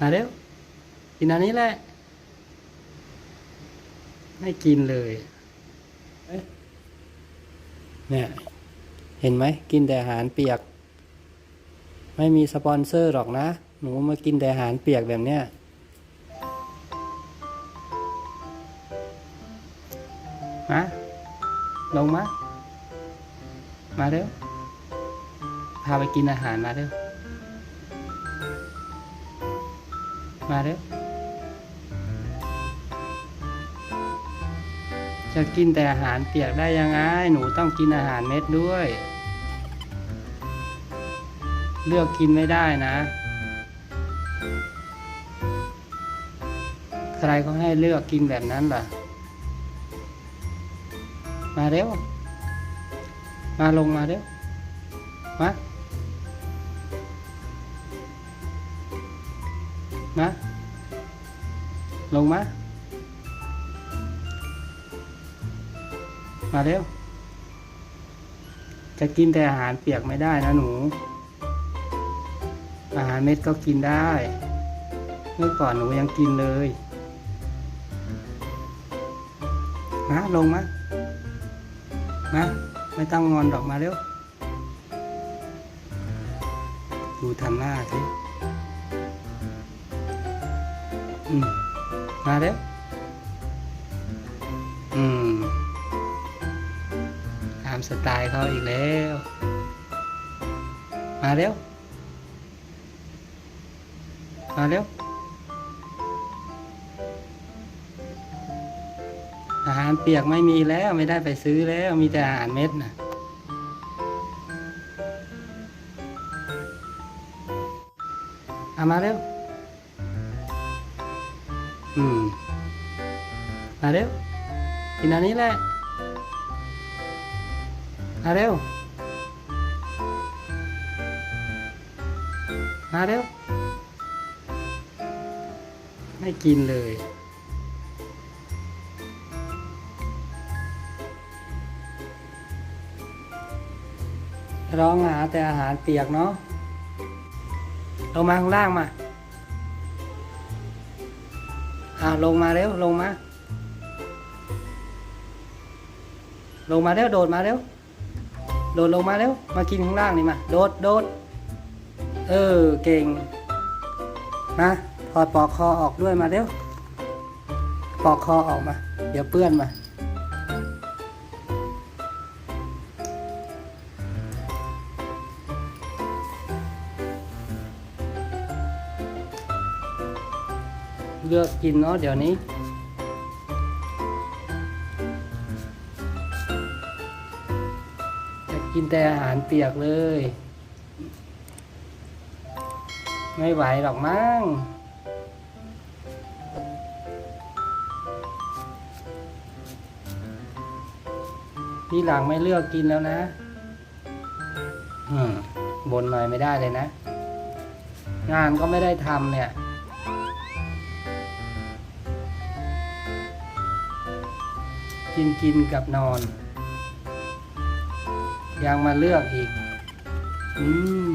มาเร็ว กินอันนี้แหละ ไม่กินเลยเนี่ย เห็นไหม กินแต่อาหารเปียก ไม่มีสปอนเซอร์หรอกนะ หนูมากินแต่อาหารเปียกแบบเนี้ยมาลงมา มาเร็ว พาไปกินอาหารมาเร็ว มาเร็วจะกินแต่อาหารเปียกได้ยังไง หนูต้องกินอาหารเม็ดด้วย เลือกกินไม่ได้นะ ใครเขาให้เลือกกินแบบนั้นล่ะ มาเร็ว มาลงมาเร็ว มา มาลงมามาเร็ว จะกินแต่อาหารเปียกไม่ได้นะหนู อาหารเม็ดก็กินได้ เมื่อก่อนหนูยังกินเลยมาลงมามาไม่ต้องงอนดอกมาเร็ว ดูทำหน้าสิ อืมมาเร็วอืมตามสไตล์เขาอีกแล้ว มาเร็วมาเร็วอาหารเปียกไม่มีแล้วไม่ได้ไปซื้อแล้วมีแต่อาหารเม็ดนะเอามาเร็ว อืมมาเร็วกินอันนี้แหละมาเร็วมาเร็ว ไม่กินเลยร้องหาแต่อาหารเปียกเนาะลงมาข้างล่างมา อ่าลงมาเร็วลงมา ลงมาเร็วโดดมาเร็วโดดลงมาเร็วมากินข้างล่างนี่มา โดดโดดเออเก่งมาถอดปลอกคอออกด้วยมาเร็วปลอกคอออกมา เดี๋ยวเปื้อนมา เลือกกินเนาะเดี๋ยวนี้ จะกินแต่อาหารเปียกเลย ไม่ไหวหรอกมั้งที่หลังไม่เลือกกินแล้วนะอืมบนหน่อยไม่ได้เลยนะ งานก็ไม่ได้ทำเนี่ย กินกินกับนอน ยังมาเลือกอีก อืม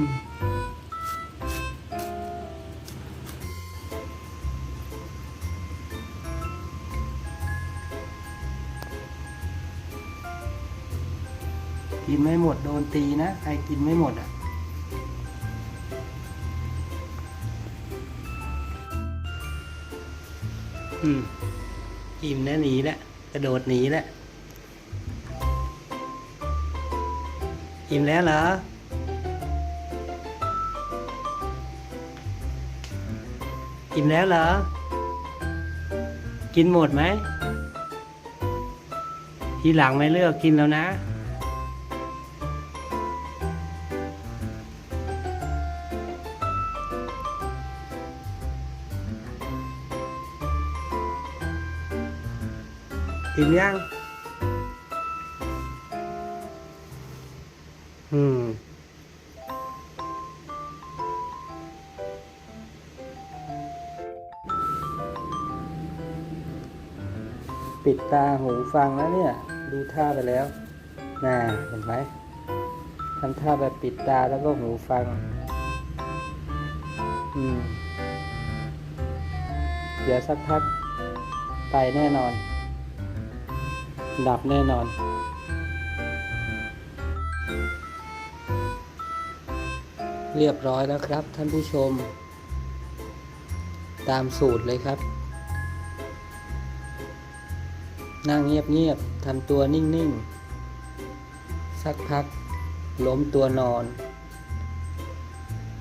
กินไม่หมดโดนตีนะ ใครกินไม่หมดอะ อืม อิ่มแล้วหนีแล้ว กระโดดหนีแล้วอิ่มแล้วเหรอ อิ่มแล้วเหรอ กินหมดไหม ทีหลังไม่เลือกกินแล้วนะ อิ่มยังอืมปิดตาหูฟังแล้วเนี่ย ดูท่าไปแล้วน่าเห็นไหมทำท่าแบบปิดตาแล้วก็หูฟัง อืม เดี๋ยวสักพักไปแน่นอน ดับแน่นอนเรียบร้อยแล้วครับท่านผู้ชม ตามสูตรเลยครับ นั่งเงียบๆทำตัวนิ่งๆ สักพักล้มตัวนอน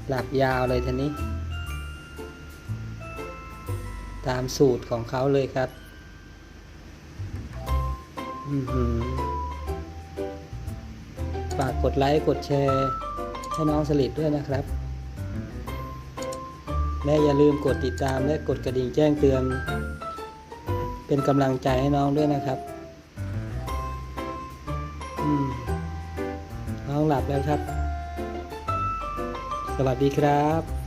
หลับยาวเลยทีนี้ ตามสูตรของเขาเลยครับ ฝากกดไลค์กดแชร์ให้น้องสลิดด้วยนะครับ และอย่าลืมกดติดตามและกดกระดิ่งแจ้งเตือน เป็นกำลังใจให้น้องด้วยนะครับน้องหลับแล้วครับ สวัสดีครับ